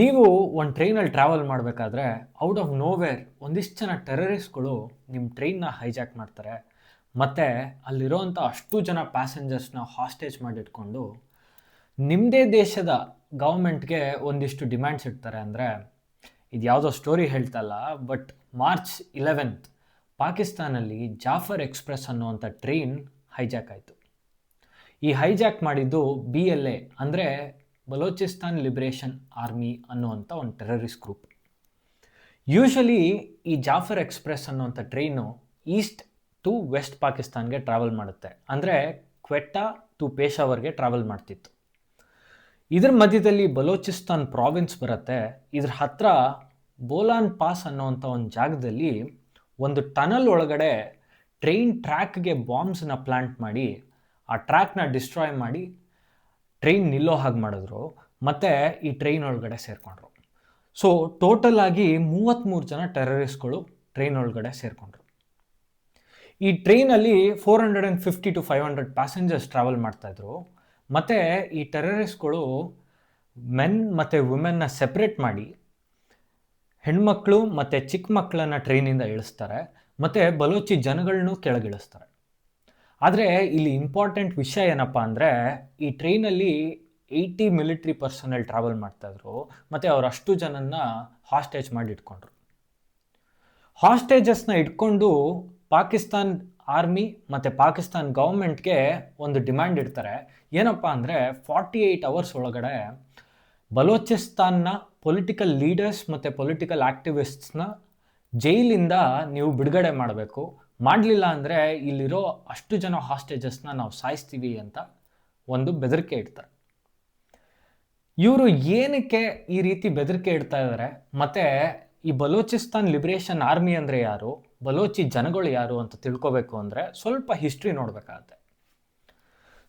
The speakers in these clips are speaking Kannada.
ನೀವು ಒಂದು ಟ್ರೈನಲ್ಲಿ ಟ್ರಾವೆಲ್ ಮಾಡಬೇಕಾದ್ರೆ ಔಟ್ ಆಫ್ ನೋವೇರ್ ಒಂದಿಷ್ಟು ಜನ ಟೆರರಿಸ್ಟ್ಗಳು ನಿಮ್ಮ ಟ್ರೈನ್ನ ಹೈಜಾಕ್ ಮಾಡ್ತಾರೆ. ಮತ್ತು ಅಲ್ಲಿರೋವಂಥ ಅಷ್ಟು ಜನ ಪ್ಯಾಸೆಂಜರ್ಸ್ನ ಹಾಸ್ಟೇಜ್ ಮಾಡಿಟ್ಕೊಂಡು ನಿಮ್ಮದೇ ದೇಶದ ಗೌರ್ಮೆಂಟ್ಗೆ ಒಂದಿಷ್ಟು ಡಿಮ್ಯಾಂಡ್ಸ್ ಇಡ್ತಾರೆ ಅಂದರೆ ಇದು ಯಾವುದೋ ಸ್ಟೋರಿ ಹೇಳ್ತಲ್ಲ ಬಟ್ ಮಾರ್ಚ್ ಇಲೆವೆಂತ್ ಪಾಕಿಸ್ತಾನಲ್ಲಿ ಜಾಫರ್ ಎಕ್ಸ್ಪ್ರೆಸ್ ಅನ್ನುವಂಥ ಟ್ರೈನ್ ಹೈಜಾಕ್ ಆಯಿತು. ಈ ಹೈಜಾಕ್ ಮಾಡಿದ್ದು ಬಿ ಎಲ್ ಎ ಅಂದರೆ ಬಲೋಚಿಸ್ತಾನ್ ಲಿಬ್ರೇಷನ್ ಆರ್ಮಿ ಅನ್ನುವಂಥ ಒಂದು ಟೆರರಿಸ್ಟ್ ಗ್ರೂಪ್ ಯೂಶಲಿ ಈ ಜಾಫರ್ ಎಕ್ಸ್ಪ್ರೆಸ್ ಅನ್ನುವಂಥ ಟ್ರೈನು ಈಸ್ಟ್ ಟು ವೆಸ್ಟ್ ಪಾಕಿಸ್ತಾನ್ಗೆ ಟ್ರಾವೆಲ್ ಮಾಡುತ್ತೆ. ಅಂದರೆ ಕ್ವೆಟ್ಟಾ ಟು ಪೇಶಾವರ್ಗೆ ಟ್ರಾವೆಲ್ ಮಾಡ್ತಿತ್ತು. ಇದ್ರ ಮಧ್ಯದಲ್ಲಿ ಬಲೋಚಿಸ್ತಾನ್ ಪ್ರಾವಿನ್ಸ್ ಬರುತ್ತೆ. ಇದ್ರ ಹತ್ರ ಬೋಲಾನ್ ಪಾಸ್ ಅನ್ನೋವಂಥ ಒಂದು ಜಾಗದಲ್ಲಿ ಒಂದು ಟನಲ್ ಒಳಗಡೆ ಟ್ರೈನ್ ಟ್ರ್ಯಾಕ್ಗೆ ಬಾಂಬ್ಸನ್ನ ಪ್ಲಾಂಟ್ ಮಾಡಿ ಆ ಟ್ರ್ಯಾಕ್ನ ಡಿಸ್ಟ್ರಾಯ್ ಮಾಡಿ ಟ್ರೈನ್ ನಿಲ್ಲೋ ಹಾಗೆ ಮಾಡಿದ್ರು, ಮತ್ತು ಈ ಟ್ರೈನ್ ಒಳಗಡೆ ಸೇರಿಕೊಂಡ್ರು. ಸೊ ಟೋಟಲ್ ಆಗಿ ಮೂವತ್ತ್ಮೂರು ಜನ ಟೆರರಿಸ್ಟ್ಗಳು ಟ್ರೈನ್ ಒಳಗಡೆ ಸೇರಿಕೊಂಡ್ರು. ಈ ಟ್ರೈನಲ್ಲಿ four hundred and fifty to five hundred passengers travel ಮಾಡ್ತಾಯಿದ್ರು ಮತ್ತು ಈ ಟೆರರಿಸ್ಟ್ಗಳು ಮೆನ್ ಮತ್ತು ವುಮೆನ್ನ ಸೆಪ್ರೇಟ್ ಮಾಡಿ, ಹೆಣ್ಮಕ್ಳು ಮತ್ತು ಚಿಕ್ಕ ಮಕ್ಕಳನ್ನು ಟ್ರೈನಿಂದ ಇಳಿಸ್ತಾರೆ, ಮತ್ತು ಬಲೋಚಿ ಜನಗಳನ್ನೂ ಕೆಳಗಿಳಿಸ್ತಾರೆ. ಆದರೆ ಇಲ್ಲಿ ಇಂಪಾರ್ಟೆಂಟ್ ವಿಷಯ ಏನಪ್ಪ ಅಂದರೆ ಈ ಟ್ರೈನಲ್ಲಿ ಏಯ್ಟಿ ಮಿಲಿಟ್ರಿ ಪರ್ಸನಲ್ ಟ್ರಾವೆಲ್ ಮಾಡ್ತಾಯಿದ್ರು ಮತ್ತು ಅವ್ರು ಅಷ್ಟು ಜನನ್ನ ಹಾಸ್ಟೇಜ್ ಮಾಡಿ ಇಟ್ಕೊಂಡ್ರು. ಹಾಸ್ಟೇಜಸ್ನ ಇಟ್ಕೊಂಡು ಪಾಕಿಸ್ತಾನ್ ಆರ್ಮಿ ಮತ್ತು ಪಾಕಿಸ್ತಾನ್ ಗೌರ್ಮೆಂಟ್ಗೆ ಒಂದು ಡಿಮ್ಯಾಂಡ್ ಇಡ್ತಾರೆ. ಏನಪ್ಪ ಅಂದರೆ ಫಾರ್ಟಿ ಏಯ್ಟ್ ಅವರ್ಸ್ ಒಳಗಡೆ ಬಲೋಚಿಸ್ತಾನ್ನ ಪೊಲಿಟಿಕಲ್ ಲೀಡರ್ಸ್ ಮತ್ತು ಪೊಲಿಟಿಕಲ್ ಆ್ಯಕ್ಟಿವಿಸ್ಟ್ಸ್ನ ಜೈಲಿಂದ ನೀವು ಬಿಡುಗಡೆ ಮಾಡಬೇಕು. ಮಾಡಲಿಲ್ಲ ಅಂದರೆ ಇಲ್ಲಿರೋ ಅಷ್ಟು ಜನ ಹಾಸ್ಟೇಜಸ್ನ ನಾವು ಸಾಯಿಸ್ತೀವಿ ಅಂತ ಒಂದು ಬೆದರಿಕೆ ಇಡ್ತಾರೆ. ಇವರು ಏನಕ್ಕೆ ಈ ರೀತಿ ಬೆದರಿಕೆ ಇಡ್ತಾ ಇದ್ದಾರೆ ಮತ್ತು ಈ ಬಲೋಚಿಸ್ತಾನ್ ಲಿಬ್ರೇಷನ್ ಆರ್ಮಿ ಅಂದರೆ ಯಾರು? ಬಲೋಚಿ ಜನಗಳು ಯಾರು ಅಂತ ತಿಳ್ಕೊಬೇಕು ಅಂದರೆ ಸ್ವಲ್ಪ ಹಿಸ್ಟ್ರಿ ನೋಡಬೇಕಾಗತ್ತೆ.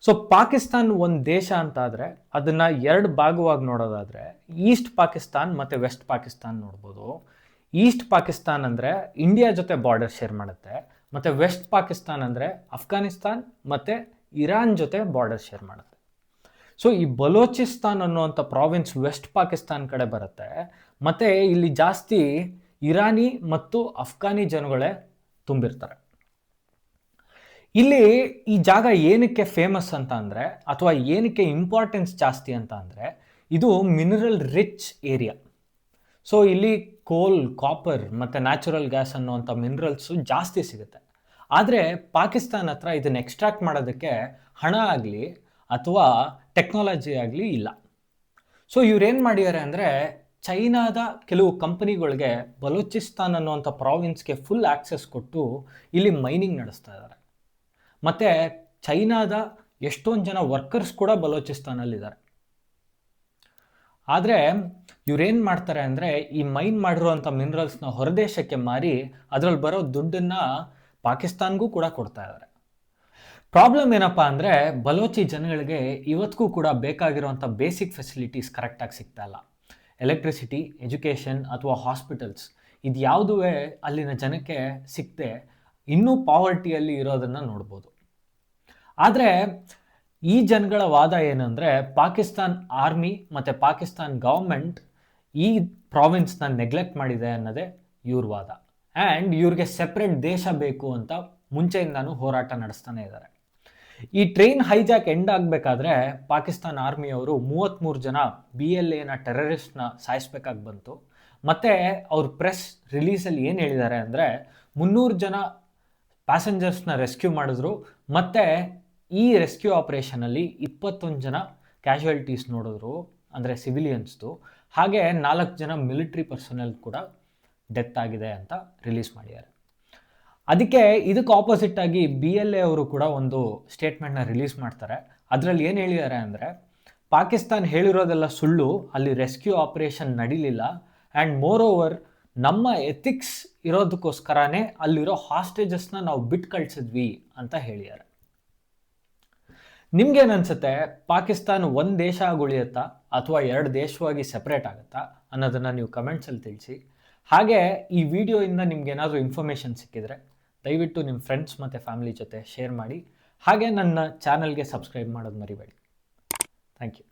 ಸೊ ಪಾಕಿಸ್ತಾನ್ ಒಂದು ದೇಶ ಅಂತ ಆದರೆ ಅದನ್ನು ಎರಡು ಭಾಗವಾಗಿ ನೋಡೋದಾದರೆ ಈಸ್ಟ್ ಪಾಕಿಸ್ತಾನ್ ಮತ್ತು ವೆಸ್ಟ್ ಪಾಕಿಸ್ತಾನ್ ನೋಡ್ಬೋದು. ಈಸ್ಟ್ ಪಾಕಿಸ್ತಾನ್ ಅಂದರೆ ಇಂಡಿಯಾ ಜೊತೆ ಬಾರ್ಡರ್ ಶೇರ್ ಮಾಡುತ್ತೆ. ಮತ್ತು ವೆಸ್ಟ್ ಪಾಕಿಸ್ತಾನ್ ಅಂದರೆ ಅಫ್ಘಾನಿಸ್ತಾನ್ ಮತ್ತು ಇರಾನ್ ಜೊತೆ ಬಾರ್ಡರ್ ಶೇರ್ ಮಾಡುತ್ತೆ. ಸೊ ಈ ಬಲೋಚಿಸ್ತಾನ್ ಅನ್ನುವಂಥ ಪ್ರಾವಿನ್ಸ್ ವೆಸ್ಟ್ ಪಾಕಿಸ್ತಾನ್ ಕಡೆ ಬರುತ್ತೆ. ಮತ್ತು ಇಲ್ಲಿ ಜಾಸ್ತಿ ಇರಾನಿ ಮತ್ತು ಅಫ್ಘಾನಿ ಜನಗಳೇ ತುಂಬಿರ್ತಾರೆ. ಇಲ್ಲಿ ಈ ಜಾಗ ಏನಕ್ಕೆ ಫೇಮಸ್ ಅಂತ ಅಂದರೆ, ಅಥವಾ ಏನಕ್ಕೆ ಇಂಪಾರ್ಟೆನ್ಸ್ ಜಾಸ್ತಿ ಅಂತ ಅಂದರೆ, ಇದು ಮಿನರಲ್ ರಿಚ್ ಏರಿಯಾ ಸೊ ಇಲ್ಲಿ ಕೋಲ್ ಕಾಪರ್ ಮತ್ತು ನ್ಯಾಚುರಲ್ ಗ್ಯಾಸ್ ಅನ್ನುವಂಥ ಮಿನರಲ್ಸು ಜಾಸ್ತಿ ಸಿಗುತ್ತೆ. ಆದರೆ ಪಾಕಿಸ್ತಾನ ಹತ್ರ ಇದನ್ನು ಎಕ್ಸ್ಟ್ರಾಕ್ಟ್ ಮಾಡೋದಕ್ಕೆ ಹಣ ಆಗಲಿ ಅಥವಾ ಟೆಕ್ನಾಲಜಿ ಆಗಲಿ ಇಲ್ಲ. ಸೊ ಇವ್ರೇನು ಮಾಡಿದ್ದಾರೆ ಅಂದರೆ ಚೈನಾದ ಕೆಲವು ಕಂಪನಿಗಳಿಗೆ ಬಲೂಚಿಸ್ತಾನ್ ಅನ್ನುವಂಥ ಪ್ರಾವಿನ್ಸ್ಗೆ ಫುಲ್ ಆ್ಯಕ್ಸೆಸ್ ಕೊಟ್ಟು ಇಲ್ಲಿ ಮೈನಿಂಗ್ ನಡೆಸ್ತಾ ಇದ್ದಾರೆ. ಮತ್ತು ಚೈನಾದ ಎಷ್ಟೊಂದು ಜನ ವರ್ಕರ್ಸ್ ಕೂಡ ಬಲೋಚಿಸ್ತಾನಲ್ಲಿದ್ದಾರೆ. ಆದರೆ ಇವ್ರೇನು ಮಾಡ್ತಾರೆ ಅಂದರೆ ಈ ಮೈನ್ ಮಾಡಿರುವಂಥ ಮಿನರಲ್ಸ್ನ ಹೊರದೇಶಕ್ಕೆ ಮಾರಿ ಅದರಲ್ಲಿ ಬರೋ ದುಡ್ಡನ್ನು ಪಾಕಿಸ್ತಾನ್ಗೂ ಕೂಡ ಕೊಡ್ತಾ ಇದ್ದಾರೆ ಪ್ರಾಬ್ಲಮ್ ಏನಪ್ಪ ಅಂದರೆ ಬಲೋಚಿ ಜನಗಳಿಗೆ ಇವತ್ತಿಗೂ ಕೂಡ ಬೇಕಾಗಿರುವಂಥ ಬೇಸಿಕ್ ಫೆಸಿಲಿಟೀಸ್ ಕರೆಕ್ಟಾಗಿ ಸಿಗ್ತಾ ಇಲ್ಲ. ಎಲೆಕ್ಟ್ರಿಸಿಟಿ, ಎಜುಕೇಷನ್ ಅಥವಾ ಹಾಸ್ಪಿಟಲ್ಸ್ ಇದು ಯಾವುದೂ ಅಲ್ಲಿನ ಜನಕ್ಕೆ ಸಿಗದೆ ಇನ್ನೂ ಪಾವರ್ಟಿಯಲ್ಲಿ ಇರೋದನ್ನು ನೋಡ್ಬೋದು. ಆದರೆ ಈ ಜನಗಳ ವಾದ ಏನಂದರೆ ಪಾಕಿಸ್ತಾನ್ ಆರ್ಮಿ ಮತ್ತು ಪಾಕಿಸ್ತಾನ್ ಗೌರ್ಮೆಂಟ್ ಈ ಪ್ರಾವಿನ್ಸ್ನ ನೆಗ್ಲೆಕ್ಟ್ ಮಾಡಿದೆ ಅನ್ನೋದೇ ಇವ್ರ ವಾದ. ಆ್ಯಂಡ್ ಇವ್ರಿಗೆ ಸೆಪ್ರೇಟ್ ದೇಶ ಬೇಕು ಅಂತ ಮುಂಚೆಯಿಂದನೂ ಹೋರಾಟ ನಡೆಸ್ತಾನೆ ಇದ್ದಾರೆ ಈ ಟ್ರೈನ್ ಹೈಜಾಕ್ ಎಂಡ್ ಆಗಬೇಕಾದ್ರೆ ಪಾಕಿಸ್ತಾನ್ ಆರ್ಮಿಯವರು ಮೂವತ್ತ್ಮೂರು ಜನ ಬಿ ಎಲ್ ಎನ ಟೆರರಿಸ್ಟ್ನ ಸಾಯಿಸ್ಬೇಕಾಗಿ ಬಂತು. ಮತ್ತು ಅವ್ರ ಪ್ರೆಸ್ ರಿಲೀಸಲ್ಲಿ ಏನು ಹೇಳಿದ್ದಾರೆ ಅಂದರೆ ಮುನ್ನೂರು ಜನ ಪ್ಯಾಸೆಂಜರ್ಸ್ನ ರೆಸ್ಕ್ಯೂ ಮಾಡಿದ್ರು. ಮತ್ತು ಈ ರೆಸ್ಕ್ಯೂ ಆಪರೇಷನಲ್ಲಿ ಇಪ್ಪತ್ತೊಂದು ಜನ ಕ್ಯಾಶುಯಾಲಿಟೀಸ್ ನೋಡಿದ್ರು, ಅಂದರೆ ಸಿವಿಲಿಯನ್ಸ್ದು ಹಾಗೆ ನಾಲ್ಕು ಜನ ಮಿಲಿಟ್ರಿ ಪರ್ಸನಲ್ ಕೂಡ ಡೆತ್ ಆಗಿದೆ ಅಂತ ರಿಲೀಸ್ ಮಾಡಿದ್ದಾರೆ. ಅದಕ್ಕೆ ಇದಕ್ಕೆ ಆಪೋಸಿಟ್ ಆಗಿ ಬಿ ಎಲ್ ಎ ಅವರು ಕೂಡ ಒಂದು ಸ್ಟೇಟ್ಮೆಂಟ್ನ ರಿಲೀಸ್ ಮಾಡ್ತಾರೆ. ಅದರಲ್ಲಿ ಏನು ಹೇಳಿದ್ದಾರೆ ಅಂದರೆ, ಪಾಕಿಸ್ತಾನ್ ಹೇಳಿರೋದೆಲ್ಲ ಸುಳ್ಳು, ಅಲ್ಲಿ ರೆಸ್ಕ್ಯೂ ಆಪರೇಷನ್ ನಡೀಲಿಲ್ಲ. ಆ್ಯಂಡ್ ಮೋರ್ ಓವರ್ ನಮ್ಮ ಎಥಿಕ್ಸ್ ಇರೋದಕ್ಕೋಸ್ಕರನೇ ಅಲ್ಲಿರೋ ಹಾಸ್ಟೇಜಸ್ನ ನಾವು ಬಿಟ್ಟು ಕಳಿಸಿದ್ವಿ ಅಂತ ಹೇಳಿದ್ದಾರೆ. ನಿಮ್ಗೇನು ಅನ್ಸುತ್ತೆ ಪಾಕಿಸ್ತಾನ ಒಂದು ದೇಶ ಉಳಿಯುತ್ತಾ ಅಥವಾ ಎರಡು ದೇಶವಾಗಿ ಸೆಪರೇಟ್ ಆಗುತ್ತಾ? ಅನ್ನೋದನ್ನು ನೀವು ಕಮೆಂಟ್ಸಲ್ಲಿ ತಿಳಿಸಿ. ಹಾಗೆ ಈ ವಿಡಿಯೋಯಿಂದ ನಿಮ್ಗೆ ಏನಾದರೂ ಇನ್ಫಾರ್ಮೇಷನ್ ಸಿಕ್ಕಿದ್ರೆ ದಯವಿಟ್ಟು ನಿಮ್ಮ ಫ್ರೆಂಡ್ಸ್ ಮತ್ತು ಫ್ಯಾಮಿಲಿ ಜೊತೆ ಶೇರ್ ಮಾಡಿ. ಹಾಗೆ ನನ್ನ ಚಾನಲ್ಗೆ ಸಬ್ಸ್ಕ್ರೈಬ್ ಮಾಡೋದು ಮರಿಬೇಡಿ. Thank you